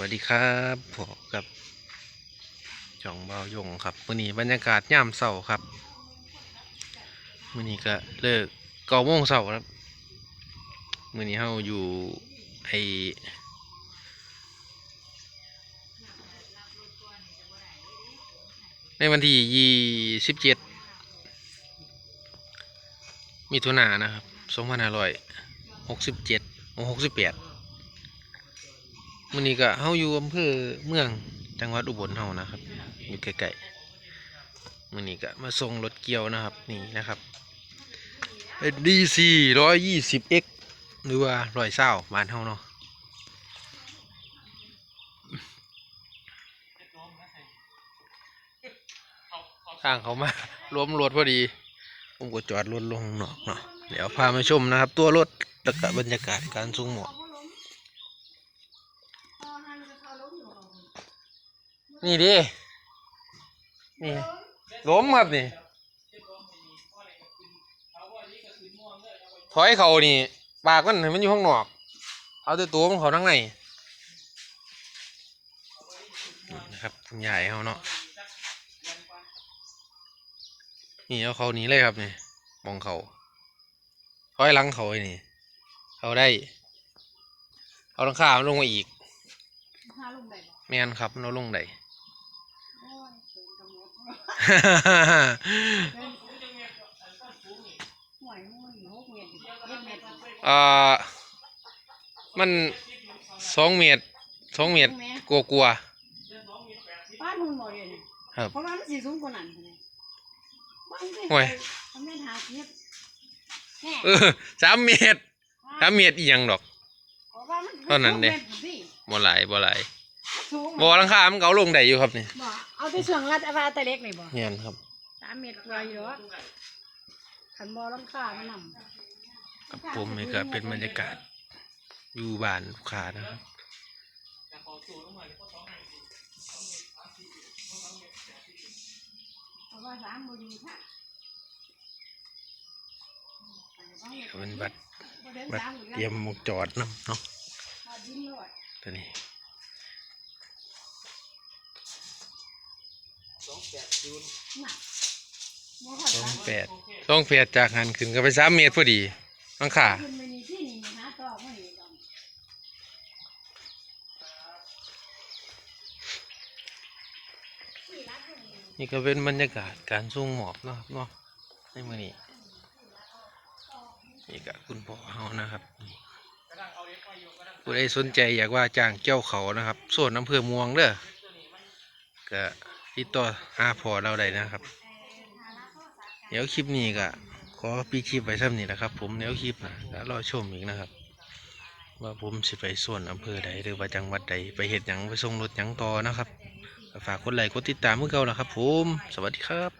วัสดีครับผมกับจ่องเบายงครับมื่อนี้บรรยากาศย่ามเสาครับมื่อนี้ก็เลิกเก้าโมงเสาครับมื่อนี้เราอยู่ไอในวันที่ยี่สิบเจ็ดมิถุนายนนะครับสองพันห้าร้อยหกสิบเจ็ดหกสิบแปด มื่อนี้ก็เฮาอยู่อำเภอเมืองจังหวัดอุบลเฮานะครับ อยู่ใกล้ๆมื่อนี้ก็มาส่งรถเกี่ยวนะครับ นี่นะครับเป็น DC ร้อยยี่สิบ X หรือว่าร้อยเศร้าบานเฮาเนาะทางเขามาล้มรถพอดี ผมก็จอดรถลงนอกเนาะเดี๋ยวพามาชมนะครับ ตัวรถแล้วก็บรรยากาศการส่งหมอก นี่ดิ นี่ล้มครับนี่ ถอยเขานี่ ปากมันมันอยู่ข้างนอก เอาแต่ตัวมันเขาทั้งในนี่นะครับคุณยายเขาเนาะ นี่เอาเขาหนี้เลยครับนี่ มองเขาถอยหลังเขาไอ้นี่ เขาได้ เอาหลังคามันลงมาอีกห้าลงได้บ่แม่นครับเราลงได้ อ่อมันสองเมตรสองเมตรกลัวกลัวบ้านหุ่นบ่เดียวนี่ๆครับเพราะว่ามันสิสูงกว่านั้นเลยบ้านสิห่วยมันแม่นหาเทียบแน่เออสามเมตรสามเมตรอีหยังดอกเพราะว่ามันเท่านั้นเด้หกมตรสิบ่หลายบ่หลายสูงบ่หลังคามันเก่าลงได้อยู่ครับนี่ บ่เอาที่ช่วงรัดเอาว่าแต่เล็กนี่บ่เนียนครับ สามเมตรกว่าอยู่หรอกขันบ่ลำค่ามันนำกับผมนี่ก็เป็นบรรยากาศอยู่บ้านลูกค้านะครับเพราะว่าสามบ่อยู่ค่ะเป็นบัตรบ่เดินบัตรสามอยู่เตรียมหมกจอดนํเนาะมาดินโลดตัวนี้ น่ะบ่ฮอดสองสามแปดสองแปดจากหันขึ้นก็ไปสามเมตรพอดีหลังคาขึ้นไปนี่ที่นี่หานี่กนี่ก็เป็นบรรยากาศการส่งหมอบเนาะครับเนาะในมือนี้นี่ก็คุณพ่อเฮานะครับผู้ใดสนใจอยากว่าจ้างเจ้าเขานะครับส่วนอำเภอม่วงเด้อก็ ติดต่ออาพอเราได้นะครับ เดี๋ยวคลิปนี้ก็ขอปีคลิปไว้ซ้ำนี่นะครับ ผมเดี๋ยวคลิปนะแล้วรอชมอีกนะครับ ว่าผมสิไปส่วนอำเภอใดหรือว่าจังหวัดใดไปเห็ดหยังไปส่งรถหยังต่อนะครับฝากกดไลค์กดติดตามเมื่อเก่านะครับ ผม สวัสดีครับ